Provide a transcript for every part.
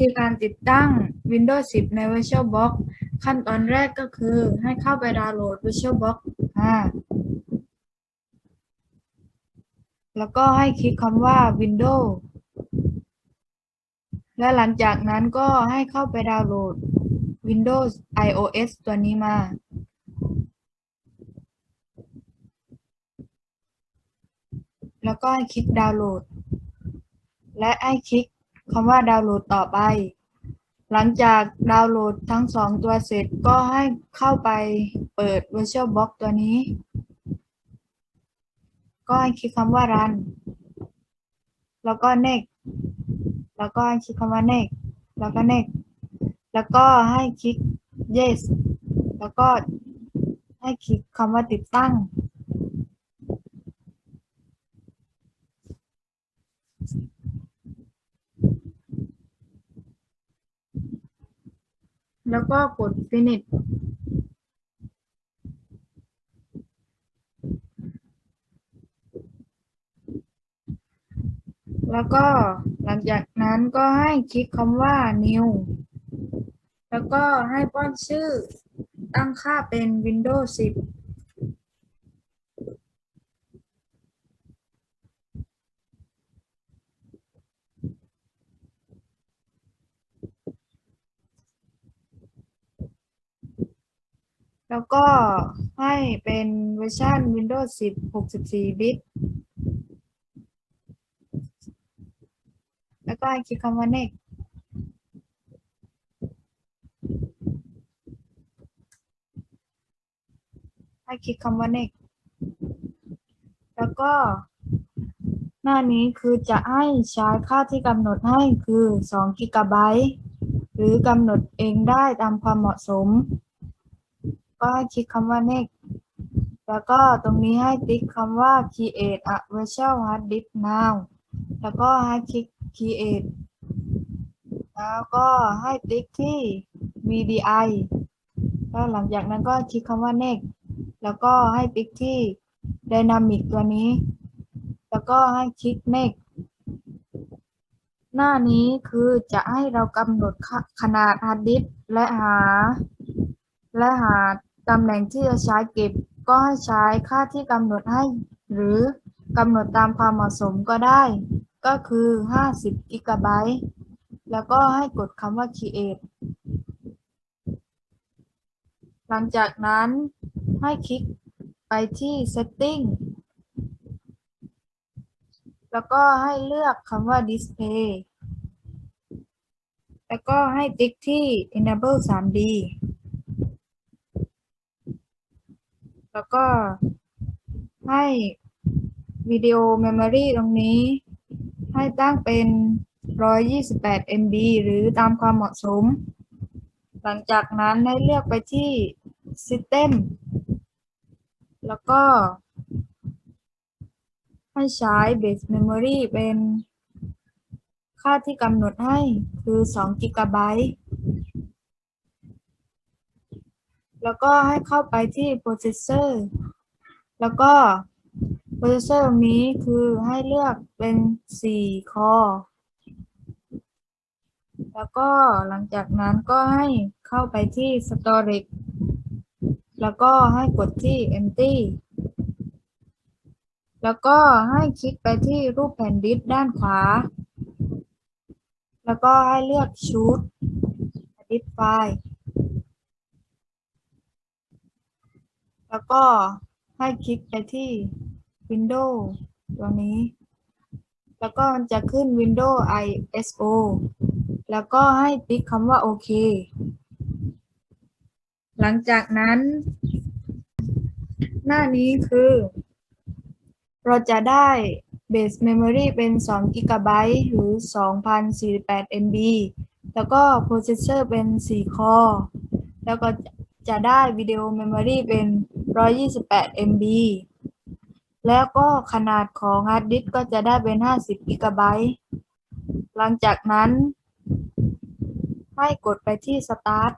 ธีการติดตั้ง Windows 10 ใน VirtualBox ขั้นตอนแรกก็คือให้เข้าไปดาวน์โหลด VirtualBox 5แล้วก็ให้คลิกคำว่า Windows และหลังจากนั้นก็ให้เข้าไปดาวน์โหลด Windows iOS ตัวนี้มา แล้วก็ให้คลิกดาวน์โหลด และให้คลิก คำว่าดาวน์โหลดต่อไป หลังจากดาวน์โหลดทั้งสองตัวเสร็จก็ให้เข้าไปเปิด VirtualBox ตัวนี้ ก็ให้คลิกคำว่า run แล้วก็ next แล้วก็ให้คลิกคำว่า next แล้วก็ next แล้วก็ให้คลิก yes แล้วก็ให้คลิกคำว่าติดตั้ง แล้วก็กด finish แล้วก็หลังจากนั้นก็ให้คลิกคำว่า new แล้วก็ให้ป้อนชื่อตั้งค่าเป็น Windows 10 แล้วก็ให้เป็นเวอร์ชัน Windows 10 64 บิต แล้วก็ให้คลิกคำว่า next ให้คลิกคำว่า next แล้วก็หน้านี้คือจะให้ใช้ค่าที่กำหนดให้คือ2กิกะไบต์หรือกำหนดเองได้ตามความเหมาะสม ก็ให้คลิกคำว่า next แล้วก็ตรงนี้ให้ติ๊กคำว่า create a virtual hard disk now แล้วก็ให้คลิก create แล้วก็ให้ติ๊กที่ VDI แล้วหลังจากนั้นก็คลิกคำว่า next แล้วก็ให้ติ๊กที่ Dynamic ตัวนี้ แล้วก็ให้คลิก next หน้านี้คือจะให้เรากำหนดขนาดฮาร์ดดิสและหา และหา ตำแหน่งที่จะใช้เก็บก็ให้ใช้ค่าที่กำหนดให้ หรือกำหนดตามความเหมาะสมก็ได้ ก็คือ 50กิกะไบต์แล้วก็ให้กดคำว่า create หลังจากนั้นให้คลิกไปที่ setting แล้วก็ให้เลือกคำว่า display แล้วก็ให้ติ๊กที่ enable 3D แล้วก็ให้วิดีโอ memory ตรงนี้ ให้ตั้งเป็น 128 MB หรือตามความเหมาะสม หลังจากนั้นให้เลือกไปที่ system แล้วก็ ให้ใช้ base memory เป็นค่าที่กำหนดให้คือ2กิกะไบต์ แล้วก็ให้เข้าไปที่ processor แล้วก็ processor ตรงนี้คือให้เลือกเป็น4คอแล้วก็หลังจากนั้นก็ให้เข้าไปที่ storage แล้วก็ให้กดที่ empty แล้วก็ให้คลิกไปที่รูปแผ่นดิสก์ด้านขวา แล้วก็ให้เลือก choose edit file แล้วก็ให้คลิกไปที่ Windows ตัวนี้ แล้วก็มันจะขึ้น Windows ISO แล้วก็ให้ติ๊กคำว่าโอเค หลังจากนั้น หน้านี้คือ เราจะได้ base memory เป็น2 GB หรือ 2048 MB แล้วก็ processor เป็น 4 core แล้วก็จะได้วิดีโอ memory เป็น128 MB แล้วก็ขนาดของ hard disk ก็จะได้เป็น 50 GB หลังจากนั้นให้กดไปที่ start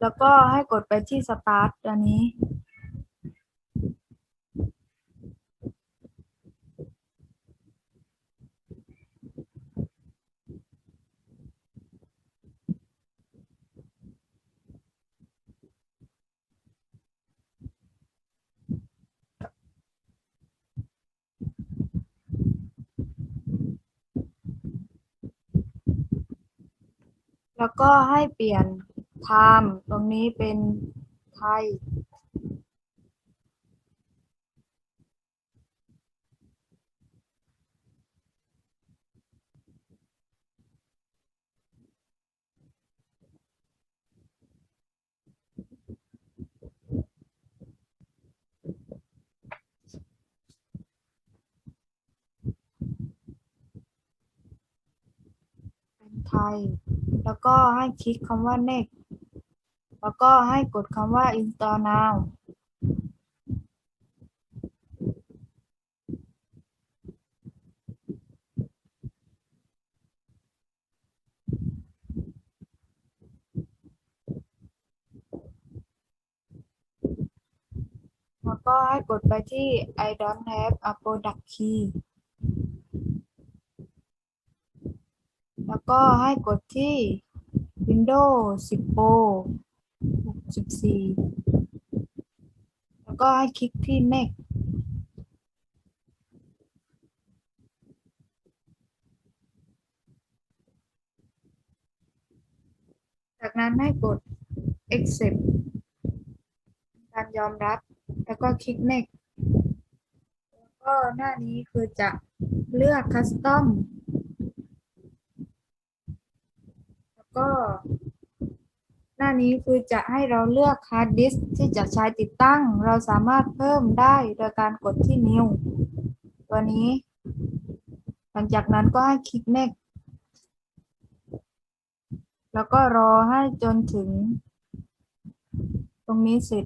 แล้วก็ให้กดไปที่ start ตัวนี้ แล้วก็ให้เปลี่ยน time ตรงนี้เป็นไทย เป็นไทย แล้วก็ให้คลิกคำว่า next แล้วก็ให้กดคำว่า install now แล้วก็ให้กดไปที่ I don't have a product key แล้ว ก็ให้กดที่ Windows 10 Pro 64 แล้วก็ให้คลิกที่ Next จากนั้นให้กด accept การยอมรับ แล้วก็คลิก next แล้วก็หน้านี้คือจะเลือก custom แล้ว ก็ หน้านี้คือจะให้เราเลือกฮาร์ดดิสที่จะใช้ติดตั้ง เราสามารถเพิ่มได้โดยการกดที่นิ้ว ตัวนี้ หลังจากนั้นก็ให้คลิก next แล้วก็รอให้จนถึง ตรงนี้เสร็จ